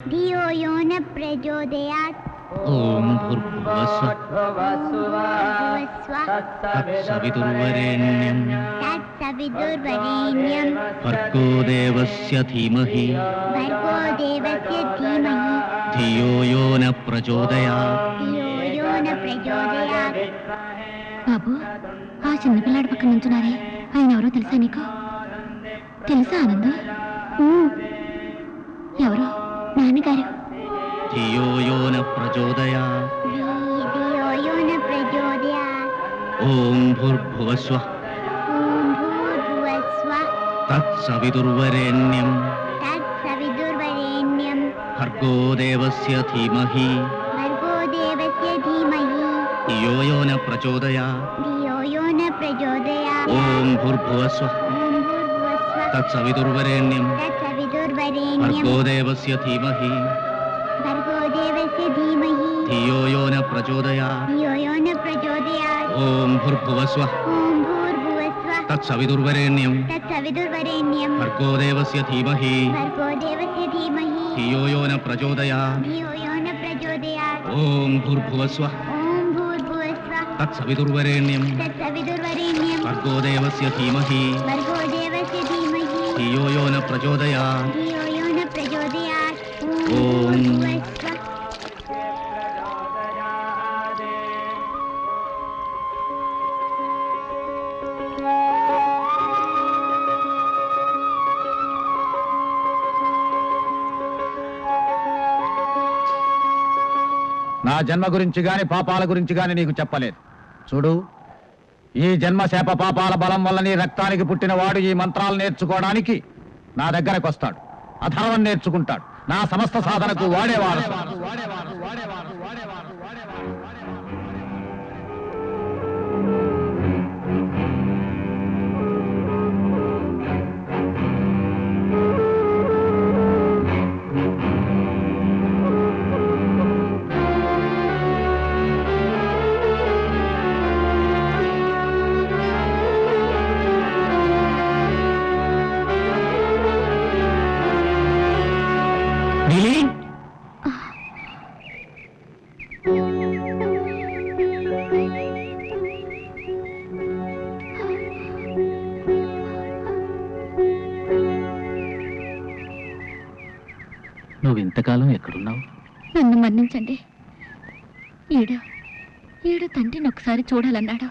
धियो यो न प्रचोदयात् ఓం భూర్భువస్వ भुवस्व తత్సవితుర్వరేణ్యం तत्सविदुर्वरेण्यं భర్గో దేవస్య ధీమహి भर्गो देवस्य धीमहि ధియో యో న ప్రచోదయాత్ धियो यो न प्रचोदयात् బాబు ఆ చిన్నపిల్లాడి పక్కన నుంచున్నారే ఆయన ఎవరో తెలుసా నీకు తెలుసా ఆనంద్ നാന്നുകാരോ ധിയോയോന പ്രചോദയ ഓം ഭൂർഭുവസ്വ തത്സവിതുർവരേണ്യം തത്സവിതുർവരേണ്യം ഭർഗോ ദേവസ്യ ധീമഹി ഭർഗോ ദേവസ്യ ധീമഹി ധിയോയോ ന പ്രചോദയ ധിയോയോ ന പ്രചോദയ ഓം ഭൂർഭുവസ്വ തത്സവിതുർവരേണ്യം തത്സവിതുർവരേണ്യം भर्गोदेवस्य धीमहि। भर्गोदेवस्य धीमहि। धियो यो न प्रचोदयात्। धियो यो न प्रचोदयात्। ॐ भूर्भुवस्वः। ॐ भूर्भुवस्वः। तत्सविदुर्वरेण्यं तत्सविदुर्वरेण्यं भर्गोदेवस्य धीमहि। भर्गोदेवस्य धीमहि। धियो यो न प्रचोदयात्। धियो यो न प्रचोदयात्। ॐ भूर्भुवस्वः। ॐ भूर्भुवस्वः। तत्सविदुर्वरेण्यं तत्सविदुर्वरेण्यं भर्गोदेवस्य धीमहि। भर्गोदेवस्य धीमहि। धियो यो न प्रचोदयात्। धियो ప్రచోదయాత్ నా జన్మ గురించి గాని పాపాల గురించి గాని నీకు చెప్పలేదు. చూడు ఈ జన్మ శాప పాపాల బలం వల్ల నీ రక్తానికి పుట్టినవాడు ఈ మంత్రాలు నేర్చుకోవడానికి నా దగ్గరకు వస్తాడు. అధర్వం నేర్చుకుంటాడు. నా సమస్త సాధనకు వాడేవాడు. ఒకసారి చూడాలన్నాడు.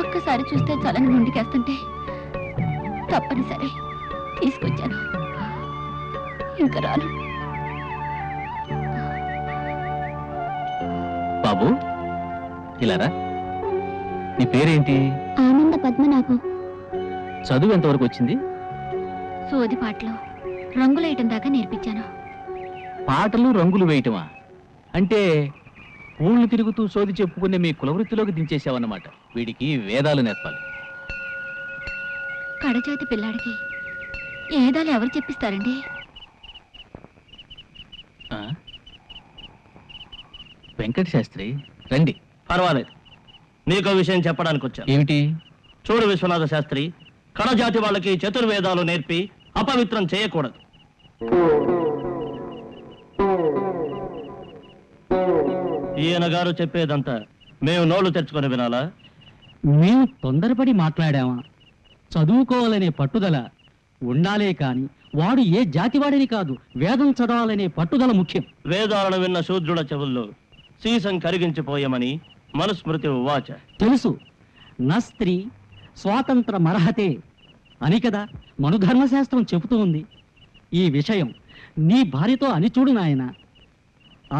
ఒక్కసారి చూస్తే చాలని ముందుకేస్తుంటే తప్పనిసరి తీసుకొచ్చాను. ఇంకా రాను. బాబు ఇలారా నీ పేరేంటి? ఆనంద పద్మనాభం. చదువు ఎంతవరకు వచ్చింది? సోది పాటలు రంగులేయటం దాకా నేర్పించాను. పాటలు రంగులు వేయటమా? అంటే ఊళ్ళు తిరుగుతూ సోది చెప్పుకునే మీ కులవృత్తిలోకి దించేసావన్నమాట వీడికి వేదాలు నేర్పాలి. కడచేతి పిల్లాడికి ఏదాలు ఎవరు చెప్పిస్తారండి? ఆ? వెంకట శాస్త్రి రండి. పర్వాలేదు. నీకో విషయం చెప్పడానికి వచ్చాను. ఏమిటి? చూడు విశ్వనాథ శాస్త్రి కణజాతి వాళ్ళకి చతుర్వేదాలు నేర్పి అపవిత్రం చేయకూడదు. ఈయన గారు చెప్పేదంతా మేము నోళ్ళు తెరుచుకొని వినాలా? మేము తొందరపడి మాట్లాడామా? చదువుకోవాలనే పట్టుదల ఉండాలే కాని వాడు ఏ జాతివాడిని కాదు వేదం చదవాలనే పట్టుదల ముఖ్యం. వేదాలను విన్న శూద్రుల చెవుల్లో సీసం కరిగించిపోయమని మనుస్మృతి ఉవాచ. తెలుసు. నా స్త్రీ స్వాతంత్ర మరహతే అని కదా మనుధర్మశాస్త్రం చెబుతూ ఉంది. ఈ విషయం నీ భార్యతో అని చూడు నాయన.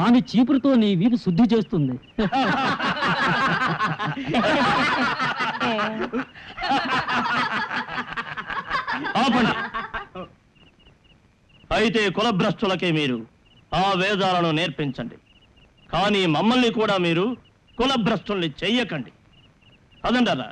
ఆమె చీపురుతో నీ వీపు శుద్ధి చేస్తుంది. ఆపండి. అయితే కులభ్రష్టులకే మీరు ఆ వేదాలను నేర్పించండి. కానీ మమ్మల్ని కూడా మీరు కులభ్రష్టుల్ని చెయ్యకండి. అదంటారా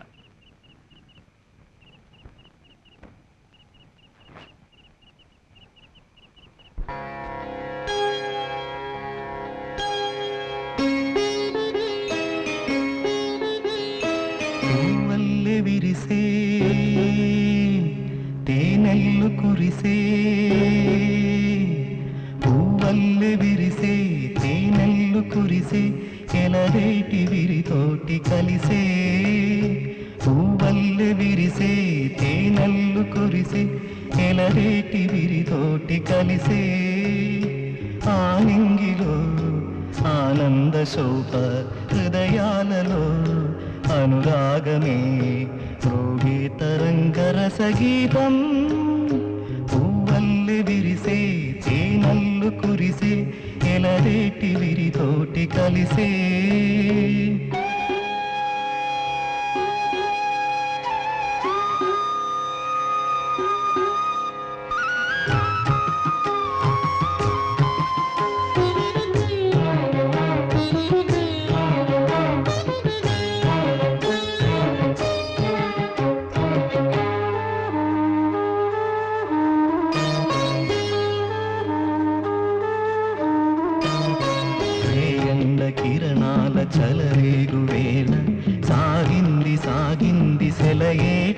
విరిసే పువ్వల్లె విరిసే తేనెల్లు కురిసే ఎలరేటి విరితోటి కలిసే. పువ్వల్లె విరిసే తేనెల్లు కురిసే ఎలరేటి విరితోటి కలిసే. ఆలింగిలో ఆనంద శోభ హృదయాలలో అనురాగమే రోగే తరంగరసగీతం కలిసే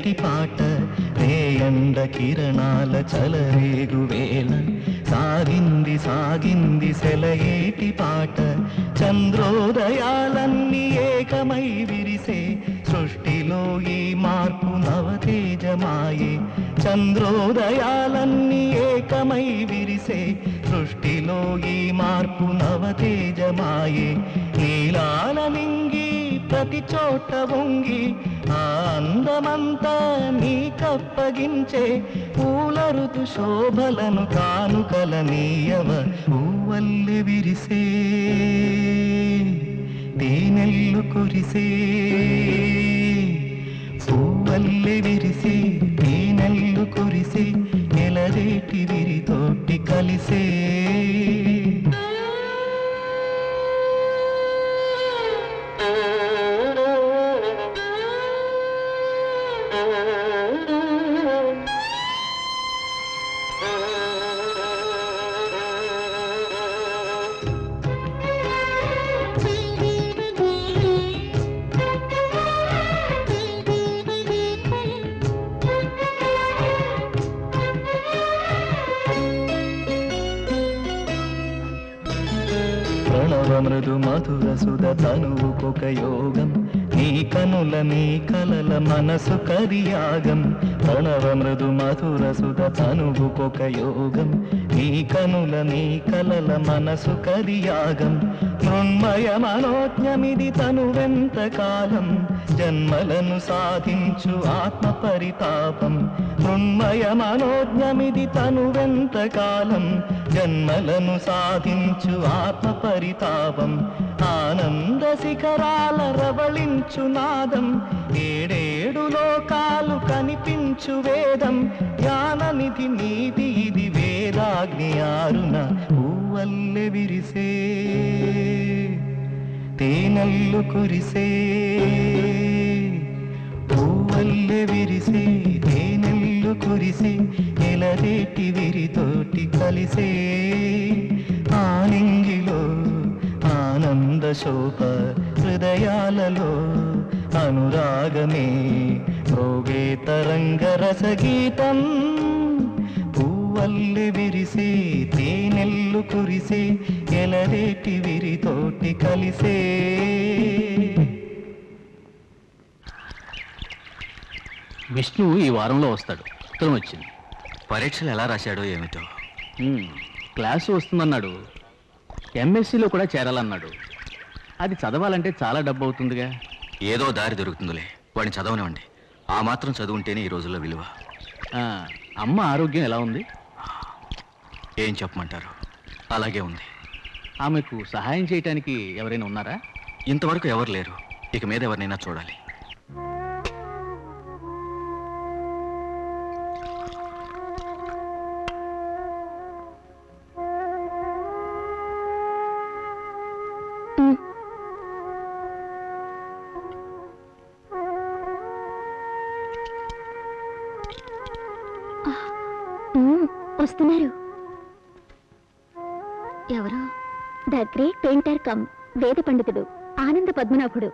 గట్టి పాట రే ఎండ కిరణాల చలరేగు వేళ. సాగింది సాగింది సెలయేటి పాట చంద్రోదయాలన్నీ ఏకమై విరిసే. సృష్టిలో ఈ మార్పు నవతేజమాయే. చంద్రోదయాలన్నీ ఏకమై విరిసే. సృష్టిలో ఈ మార్పు నవతేజమాయే. నీలాల నింగి ప్రతి చోట వంగి అందమంతా నీ కప్పగించే పూల ఋతు శోభలను కానుకల నీయవ పూవల్లి విరిసే తేనెల్లు కురిసే. ప్రణవ మృదు మధుర సుధ తనువుకొక యోగం. నీ కనుల నీ కలల మనసు కరియాగం ప్రణవ మృదు మధుర సుధ తనువుకొక యోగం. నీ కనుల నీ కలల మనసు కరియాగం మృణ్మయ మనోజ్ఞమిది తనువెంత కాలం జన్మలను సాధించు ఆత్మ పరితాపం మృణ్మయ మనోజ్ఞమిది తనువెంత కాలం జన్మలను సాధించు ఆత్మ పరితాపం ఆనంద శిఖరాల రవళించు నాదం. ఏడేడు లోకాలు కనిపించు వేదం. జ్ఞాననిధి నీది ఇది వేదాగ్ని ఆరున. పూవల్లె విరిసే తేనల్లు కురిసే పూవల్లె విరిసే తేనెల్లు కురిసే ఎలరేటి విరితోటి కలిసే. ఆనింగిలో ఆనంద శోభ హృదయాలలో అనురాగమే రోగే తరంగ రసగీతం. పూవల్లి విరిసే తేనెల్లు కురిసే ఎలరేటి విరితోటి కలిసే. విష్ణు ఈ వారంలో వస్తాడు. ఉత్తరం వచ్చింది. పరీక్షలు ఎలా రాశాడో ఏమిటో? ఉమ్, క్లాసు వస్తుందన్నాడు. ఎంఎస్సిలో కూడా చేరాలన్నాడు. అది చదవాలంటే చాలా డబ్బు అవుతుందిగా ఏదో దారి దొరుకుతుందిలే. వాడిని చదవనివ్వండి. ఆ మాత్రం చదువుంటేనే ఈ రోజుల్లో విలువ. ఆ, అమ్మ ఆరోగ్యం ఎలా ఉంది? ఏం చెప్పమంటారు? అలాగే ఉంది. ఆమెకు సహాయం చేయటానికి ఎవరైనా ఉన్నారా? ఇంతవరకు ఎవరు లేరు. ఇక మీద ఎవరినైనా చూడాలి. వస్తున్నారు. ఎవరు? ద గ్రేట్ పెయింటర్ కమ్ వేద పండితుడు ఆనంద పద్మనాభుడు.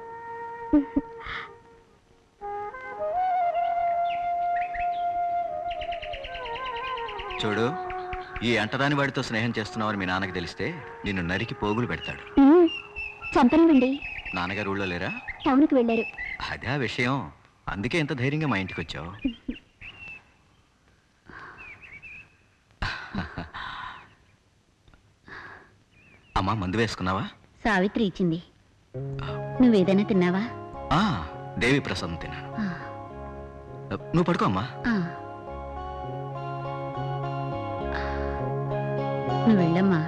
చూడు ఈ అంటరాని వాడితో స్నేహం చేస్తున్నావని మీ నాన్నకి తెలిస్తే నిన్ను నరికి పోగులు పెడతాడు. చంపనివ్వండి. నాన్నగారు ఊళ్ళో లేరా? టౌన్కి వెళ్ళారు. అదే ఆ విషయం. అందుకే ఇంత ధైర్యంగా మా ఇంటికి వచ్చావు అమ్మా మందు వేసుకున్నావా? సావిత్రి ఇచ్చింది. నువ్వేదైనా తిన్నావా? ఆ దేవి ప్రసాదం తిన్నాను. ఆ, నువ్వు పడుకో అమ్మా. ఆ. నువ్వు వెళ్ళమ్మా.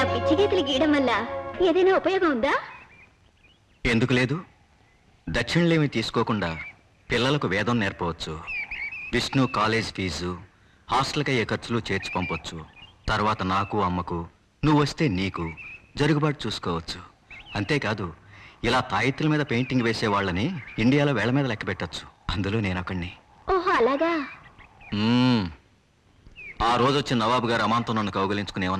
ఇలా పిచ్చి గీతలు గీయడం వల్ల ఏదైనా ఉపయోగం ఉందా? ఎందుకు లేదు? దక్షిణలేమి తీసుకోకుండా పిల్లలకు వేదం నేర్పవచ్చు. విష్ణు కాలేజ్ ఫీజు హాస్టల్కి అయ్యే ఖర్చులు చేర్చి పంపొచ్చు. తర్వాత నాకు అమ్మకు నువ్వు వస్తే నీకు జరుగుబాటు చూసుకోవచ్చు. అంతేకాదు ఇలా తాయిత్తుల మీద పెయింటింగ్ వేసే వాళ్ళని ఇండియాలో వేళ మీద లెక్క పెట్టచ్చు. అందులో నేను ఒకడిని ఓహో అలాగా? మ్మ్. ఆ రోజు వచ్చి నవాబు గారు అమాంతం నన్ను కౌగలించుకుని ఏమన్నారు?